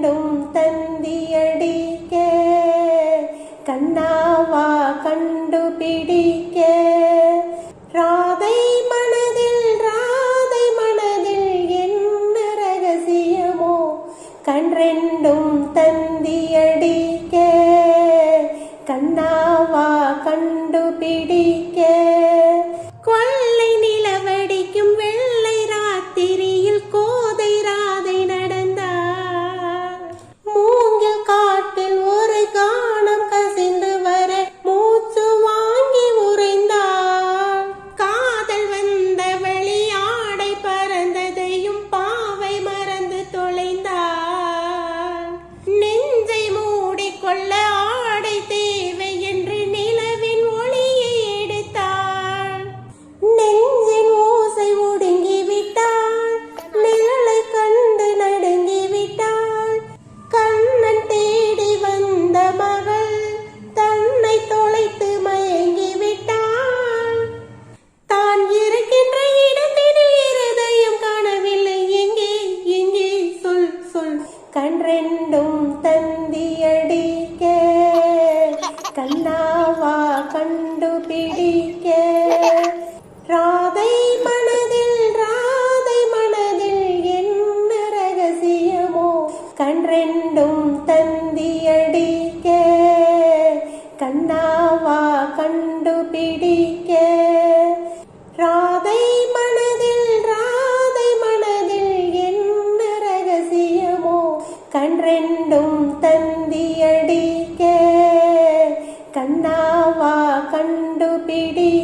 வேண்டும் தந்தியடிக்க கண்ணாவா கண்டுபிடிக்க ராதை மனதில் ராதை மனதில் என்ன ரகசியமோ கன்றெண்டும் தந்தியடிக்க கண்ணாவா கண்டுபிடி ¡Hola! கண்ணாவா கண்டுபிடிக்க. ராதை மனதில் ராதை மனதில் என்ன ரகசியமோ கன்றெண்டும் தந்தியடிக்க கண்ணாவா கண்டுபிடிக்க. ராதை மனதில் ராதை மனதில் என்ன ரகசியமோ கன்றெண்டும் தந்தியடி പിടി